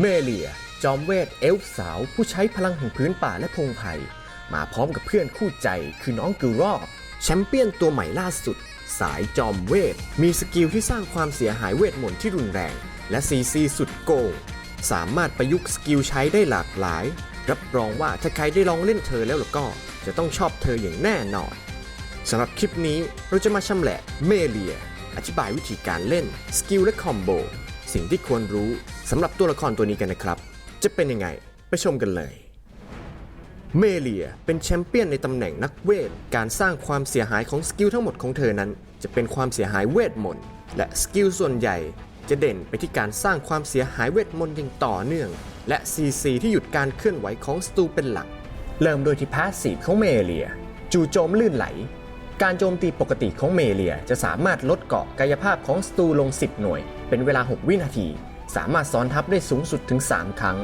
เมเลีย จอมเวทเอลฟ์สาว ผู้ใช้พลังแห่งพื้นป่าและพงไผ่มาพร้อมกับเพื่อนคู่ใจคือน้องกูรอบแชมเปี้ยนตัวใหม่ล่าสุด สายจอมเวท มีสกิลที่สร้างความเสียหายเวทมนต์ที่รุนแรง และซีซีสุดโกงสามารถประยุกต์สกิลใช้ได้หลากหลาย รับรองว่าถ้าใครได้ลองเล่นเธอแล้วล่ะก็จะต้องชอบเธออย่างแน่นอนสำหรับคลิปนี้เราจะมาชำแหละเมเลีย อธิบายวิธีการเล่น สกิลและคอมโบ สิ่งที่ควรรู้สำหรับตัวละครตัวนี้กันนะครับ จะเป็นยังไงไปชมกันเลย เมเลียเป็นแชมเปี้ยนในตำแหน่งนักเวท การสร้างความเสียหายของสกิลทั้งหมดของเธอนั้น จะเป็นความเสียหายเวทมนต์และสกิลส่วนใหญ่จะเด่นไปที่การสร้างความเสียหายเวทมนต์อย่างต่อเนื่อง และ CC ที่หยุดการเคลื่อนไหวของสตูเป็นหลัก เริ่มโดยที่พาสซีฟของเมเลีย จู่โจมลื่นไหล การโจมตีปกติของเมเลียจะสามารถลดเกาะกายภาพของสตูลง 10 หน่วย เป็นเวลา 6 วินาที สามารถซ้อนทับได้สูงสุดถึง 3 ครั้ง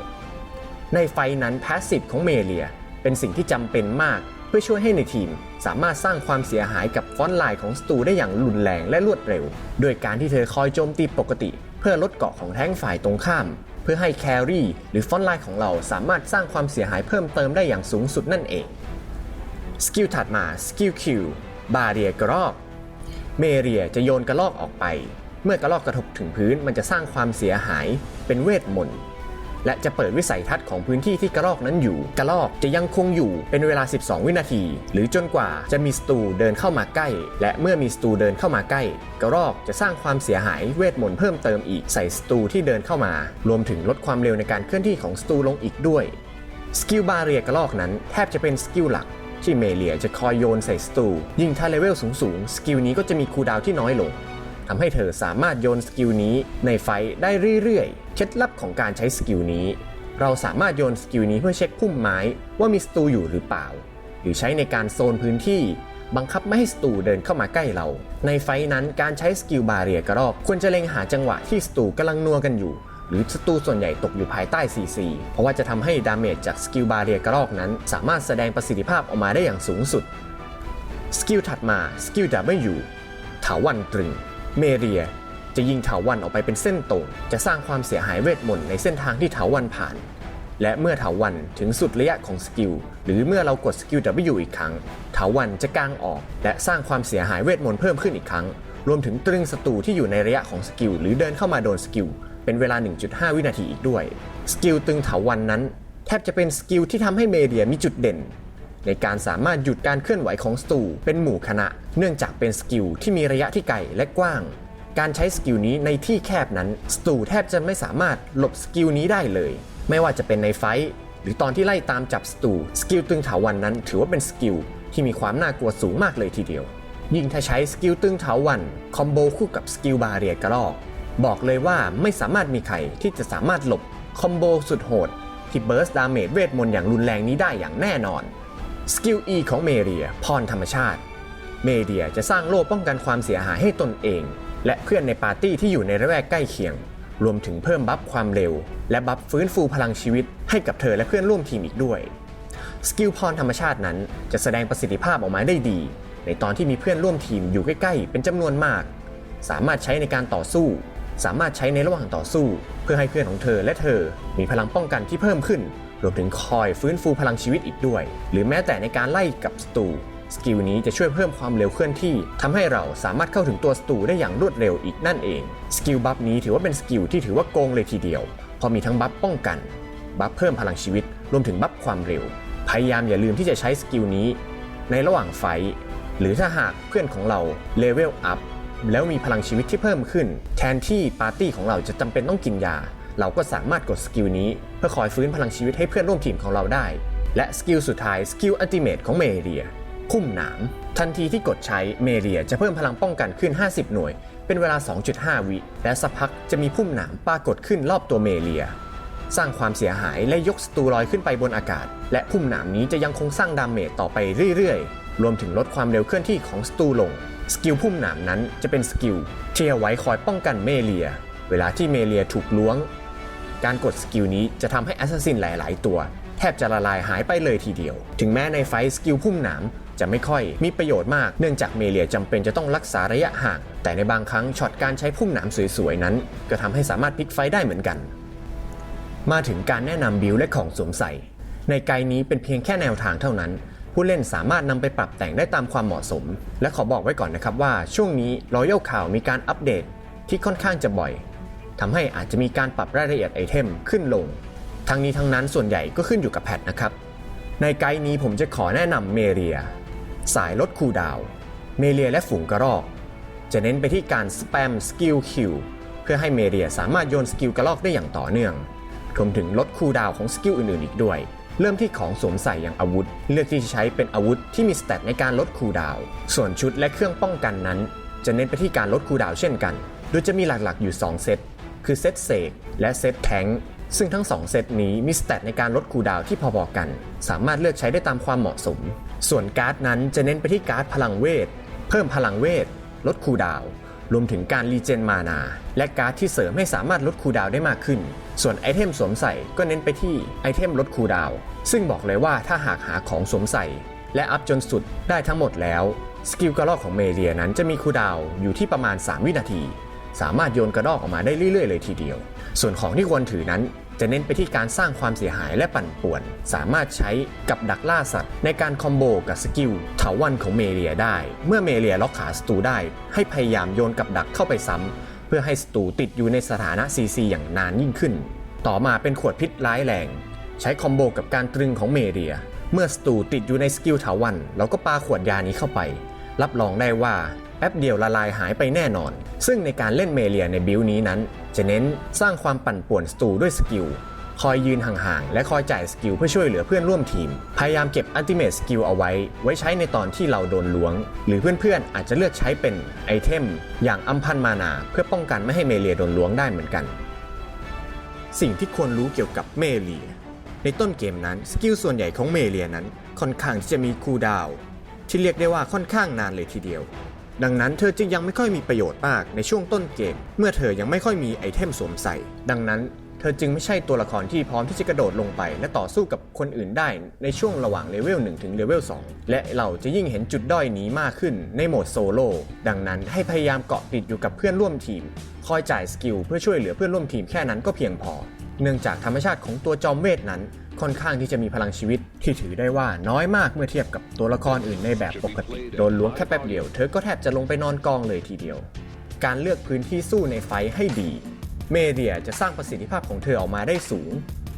ในไฟนั้นพาสซีฟของเมเลีย เป็นสิ่งที่จำเป็นมากเพื่อช่วยให้ในทีม สามารถสร้างความเสียหายกับฟอนต์ไลน์ของสตูได้อย่างรุนแรงและรวดเร็ว โดยการที่เธอคอยโจมตีปกติ เพื่อลดเกาะของแท้งฝ่ายตรงข้าม เพื่อให้แครี่หรือฟอนต์ไลน์ของเราสามารถสร้างความเสียหายเพิ่มเติมได้อย่างสูงสุดนั่นเอง สกิลถัดมาสกิลคิวบาเรียกระรอก เมเรียจะโยนกระลอกออกไป เมื่อกระลอกกระทบถึงพื้นมันจะสร้างความเสียหายเป็นเวทมนต์และจะเปิดวิสัยทัศน์ของพื้นที่ที่กระรอกนั้นอยู่ กระลอกจะยังคงอยู่เป็นเวลา 12 วินาที หรือจนกว่าจะมีสตูเดินเข้ามาใกล้ และเมื่อมีสตูเดินเข้ามาใกล้ กระรอกจะสร้างความเสียหายเวทมนต์เพิ่มเติมอีกใส่สตูที่เดินเข้ามา รวมถึงลดความเร็วในการเคลื่อนที่ของสตูลงอีกด้วย สกิลบาเรียกระลอกนั้นแทบจะเป็นสกิลหลักที่เมเลียจะคอยโยนใส่สตู ยิ่งถ้าเลเวลสูงๆ สกิลนี้ก็จะมีคูดาวที่น้อยลง ทำให้เธอสามารถโยนสกิลนี้ในไฟได้เรื่อยๆ เคล็ดลับของการใช้สกิลนี้ เราสามารถโยนสกิลนี้เพื่อเช็คพุ่มไม้ว่ามีสตูอยู่หรือเปล่า หรือใช้ในการโซนพื้นที่ บังคับไม่ให้สตูเดินเข้ามาใกล้เรา ในไฟนั้นการใช้สกิลบาเรียกระรอกควรจะเล็งหาจังหวะที่สตูกำลังนัวกันอยู่หรือศัตรูส่วนใหญ่ตกอยู่ภายใต้ CC เพราะว่าจะทำให้ดาเมจจากสกิลบาเรียกระรอกนั้น สามารถแสดงประสิทธิภาพออกมาได้อย่างสูงสุด สกิลถัดมา สกิล W ถาวันตรึง เมเรียจะยิงถาวันออกไปเป็นเส้นตรง จะสร้างความเสียหายเวทมนต์ในเส้นทางที่ถาวันผ่าน และเมื่อถาวันถึงสุดระยะของสกิล หรือเมื่อเรากดสกิล W อีกครั้งถาวันจะกางออก และสร้างความเสียหายเวทมนต์เพิ่มขึ้นอีกครั้ง รวมถึงตรึงศัตรูที่อยู่ในระยะของสกิล หรือเดินเข้ามาโดนสกิล เป็นเวลา 1.5 วินาทีอีกด้วย สกิลตึงถาวันนั้น แทบจะเป็นสกิลที่ทำให้เมเดียมีจุดเด่น ในการสามารถหยุดการเคลื่อนไหวของสตูเป็นหมู่คณะ เนื่องจากเป็นสกิลที่มีระยะที่ไกลและกว้าง การใช้สกิลนี้ในที่แคบนั้นสตูแทบจะไม่สามารถหลบสกิลนี้ได้เลย ไม่ว่าจะเป็นในไฟท์หรือตอนที่ไล่ตามจับสตูสกิลตึงถาวันนั้น ถือว่าเป็นสกิลที่มีความน่ากลัวสูงมากเลยทีเดียว ยิ่งถ้าใช้สกิลตึงเถาวันคอมโบคู่กับสกิลบาเรียกระรอกบอกเลยว่าไม่สามารถมีใครที่จะสามารถหลบคอมโบสุดโหดที่เบิร์สดาเมจเวทมนต์อย่างรุนแรงนี้ได้อย่างแน่นอน สกิล E ของเมเรียพรธรรมชาติ เมเดียจะสร้างโล่ป้องกันความเสียหายให้ตนเอง และเพื่อนในปาร์ตี้ที่อยู่ในระแวกใกล้เคียง รวมถึงเพิ่มบัฟความเร็ว และบัฟฟื้นฟูพลังชีวิต ให้กับเธอและเพื่อนร่วมทีมอีกด้วย สกิลพรธรรมชาตินั้นจะแสดงประสิทธิภาพออกมาได้ดี ในตอนที่มีเพื่อนร่วมทีมอยู่ใกล้ๆ เป็นจำนวนมาก สามารถใช้ในการต่อสู้ สามารถใช้ในระหว่างต่อสู้ เพื่อให้เพื่อนของเธอและเธอมีพลังป้องกันที่เพิ่มขึ้น รวมถึงคอยฟื้นฟูพลังชีวิตอีกด้วย หรือแม้แต่ในการไล่กับสตูสกิลนี้จะช่วยเพิ่มความเร็วเคลื่อนที่ทำให้เราสามารถเข้าถึงตัวสตูได้อย่างรวดเร็วอีกนั่นเอง สกิลบัฟนี้ถือว่าเป็นสกิลที่ถือว่าโกงเลยทีเดียวเพราะมีทั้งบัฟป้องกัน บัฟเพิ่มพลังชีวิต รวมถึงบัฟความเร็ว พยายามอย่าลืมที่จะใช้สกิลนี้ ในระหว่างไฟ หรือถ้าหากเพื่อนของเราเลเวลอัพแล้วมีพลังชีวิตที่เพิ่มขึ้น แทนที่ปาร์ตี้ของเราจะจำเป็นต้องกินยา เราก็สามารถกดสกิลนี้เพื่อคอยฟื้นพลังชีวิตให้เพื่อนร่วมทีมของเราได้ และสกิลสุดท้ายสกิลอัลติเมทของเมเรียพุ่มหนาม ทันทีที่กดใช้เมเรียจะเพิ่มพลังป้องกันขึ้น 50 หน่วย เป็นเวลา 2.5 วิ และสักพักจะมีพุ่มหนามปรากฏขึ้นรอบตัวเมเรีย สร้างความเสียหายและยกสตูลอยขึ้นไปบนอากาศ และพุ่มหนามนี้จะยังคงสร้างดาเมจต่อไปเรื่อยๆ รวมถึงลดความเร็วเคลื่อนที่ของสตูลงสกิลพุ่มหนามนั้นจะเป็นสกิลที่เอาไว้คอยป้องกันเมเลีย เวลาที่เมเลียถูกล้วง การกดสกิลนี้จะทำให้แอสซัสซินหลาย ๆ ตัว แทบจะละลายหายไปเลยทีเดียว ถึงแม้ในไฟสกิลพุ่มหนามจะไม่ค่อยมีประโยชน์มากเนื่องจากเมเลียจำเป็นจะต้องรักษาระยะห่าง แต่ในบางครั้งช็อตการใช้พุ่มหนามสวย ๆ นั้น ก็ทำให้สามารถพลิกไฟได้เหมือนกัน มาถึงการแนะนำบิลและของสวมใส่ ในไกด์นี้เป็นเพียงแค่แนวทางเท่านั้น ผู้เล่นสามารถนำไปปรับแต่งได้ตามความเหมาะสม และขอบอกไว้ก่อนนะครับว่าช่วงนี้ Royal ข่าวมีการอัปเดตที่ค่อนข้างจะบ่อย ทำให้อาจจะมีการปรับรายละเอียดไอเทมขึ้นลง ทั้งนี้ทั้งนั้นส่วนใหญ่ก็ขึ้นอยู่กับแพทนะครับ ในไกด์นี้ผมจะขอแนะนำเมเรีย สายลดคูดาว เมเรียและฝูงกระรอก จะเน้นไปที่การสแปมสกิลคิวเพื่อให้เมเรียสามารถโยนสกิลกระรอกได้อย่างต่อเนื่องรวมถึงลดคูดาวของสกิลอื่นๆอีกด้วย เริ่มที่ของสวมใส่อย่างอาวุธ เลือกที่จะใช้เป็นอาวุธที่มีสเตตในการลดคูดาว ส่วนชุดและเครื่องป้องกันนั้น จะเน้นไปที่การลดคูดาวเช่นกัน โดยจะมีหลักๆอยู่ 2 เซต คือเซตเสกและเซตแทงซึ่งทั้ง 2 เซตนี้มีสเตตในการลดคูดาวที่พอๆกัน สามารถเลือกใช้ได้ตามความเหมาะสม ส่วนการ์ดนั้นจะเน้นไปที่การ์ดพลังเวท เพิ่มพลังเวท ลดคูดาว รวมถึงการรีเจนมานา และการ์ดที่เสริมให้สามารถลดคูดาวได้มากขึ้น ส่วนไอเทมสวมใส่ก็เน้นไปที่ไอเทมลดคูดาว ซึ่งบอกเลยว่าถ้าหากหาของสวมใส่ และอัพจนสุดได้ทั้งหมดแล้ว สกิลกระรอกของเมเรียนั้นจะมีคูดาวอยู่ที่ประมาณ 3 วินาที สามารถโยนกระรอกออกมาได้เรื่อยๆเลยทีเดียว ส่วนของที่ควรถือนั้นจะเน้นไปที่การสร้างความเสียหายและปั่นป่วน สามารถใช้กับดักล่าสัตว์ ในการคอมโบกับสกิลเถาวันของเมเรียได้ เมื่อเมเรียล็อกขาสตูได้ ให้พยายามโยนกับดักเข้าไปซ้ำ เพื่อให้สตูติดอยู่ในสถานะ CC อย่างนานยิ่งขึ้น ต่อมาเป็นขวดพิษร้ายแรง ใช้คอมโบกับการตรึงของเมเรีย เมื่อสตูติดอยู่ในสกิลเถาวันเราก็ปาขวดยานี้เข้าไป รับรองได้ว่า แป๊บเดียวละลายหายไปแน่นอน ซึ่งในการเล่นเมเรียในบิลนี้นั้น จะเน้นสร้างความปั่นป่วนสตูด้วยสกิล คอยยืนห่างๆ และคอยจ่ายสกิลเพื่อช่วยเหลือเพื่อนร่วมทีม พยายามเก็บอัลติเม e สกิลเอาไว้ ไว้ใช้ในตอนที่เราโดนล้วง หรือเพื่อนๆ อาจจะเลือกใช้เป็นไอเทม อย่างอัมพันมานา เพื่อป้องกันไม่ให้เมเรียโดนล้วงได้เหมือนกัน สิ่งที่ควรรู้เกี่ยวกับเมเรียในต้นเกมนั้นสกิลส่วนใหญ่ของเมเรียนั้นค่อนข้างที่จะมีคูลดาวน์ที่เรียกได้ว่าค่อนข้างนานเลยทีเดียว ดังนั้นเธอจึงยังไม่ค่อยมีประโยชน์มากในช่วงต้นเกม เมื่อเธอยังไม่ค่อยมีไอเทมสวมใส่ ดังนั้นเธอจึงไม่ใช่ตัวละครที่พร้อมที่จะกระโดดลงไป และต่อสู้กับคนอื่นได้ในช่วงระหว่างเลเวล1ถึงเลเวล2และเราจะยิ่งเห็นจุดด้อยนี้มากขึ้นในโหมดโซโล่ดังนั้นให้พยายามเกาะติดอยู่กับเพื่อนร่วมทีม คอยจ่ายสกิลเพื่อช่วยเหลือเพื่อนร่วมทีมแค่นั้นก็เพียงพอ เนื่องจากธรรมชาติของตัวจอมเวทนั้น ค่อนข้างที่จะมีพลังชีวิต ที่ถือได้ว่าน้อยมากเมื่อเทียบกับตัวละครอื่นในแบบปกติ โดนล้วงแค่แป๊บเดียว เธอก็แทบจะลงไปนอนกองเลยทีเดียว การเลือกพื้นที่สู้ในไฟให้ดี เมเดียจะสร้างประสิทธิภาพของเธอออกมาได้สูง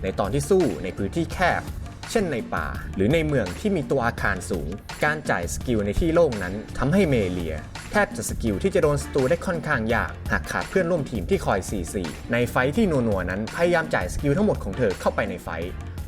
ในตอนที่สู้ในพื้นที่แคบ เช่นในป่า หรือในเมืองที่มีตัวอาคารสูง การจ่ายสกิลในที่โล่งนั้นทำให้เมเลียแทบจะสกิลที่จะโดนสตูได้ค่อนข้างยาก หากขาดเพื่อนร่วมทีมที่คอย CC ในไฟที่นัวๆนั้น พยายามจ่ายสกิลทั้งหมดของเธอเข้าไปในไฟ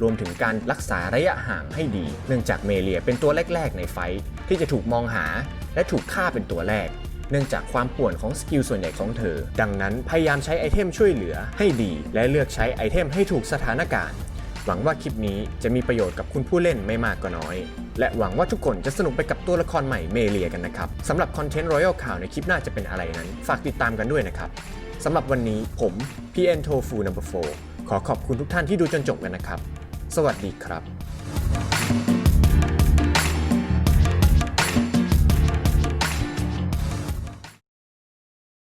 รวมถึงการรักษาระยะห่างให้ดี เนื่องจากเมเลียเป็นตัวแรก ๆ ในไฟท์ที่จะถูกมองหาและถูกฆ่าเป็นตัวแรก เนื่องจากความป่วนของสกิลส่วนใหญ่ของเธอ ดังนั้นพยายามใช้ไอเทมช่วยเหลือให้ดี และเลือกใช้ไอเทมให้ถูกสถานการณ์ หวังว่าคลิปนี้จะมีประโยชน์กับคุณผู้เล่นไม่มากก็น้อย และหวังว่าทุกคนจะสนุกไปกับตัวละครใหม่เมเลียกันนะครับสำหรับคอนเทนต์รอยัลข่าวในคลิปหน้าจะเป็นอะไรนั้น ฝากติดตามกันด้วยนะครับสำหรับวันนี้ผม PN Tofu No. 4ขอขอบคุณทุกท่านที่ดูจนจบกันนะครับ สวัสดีครับ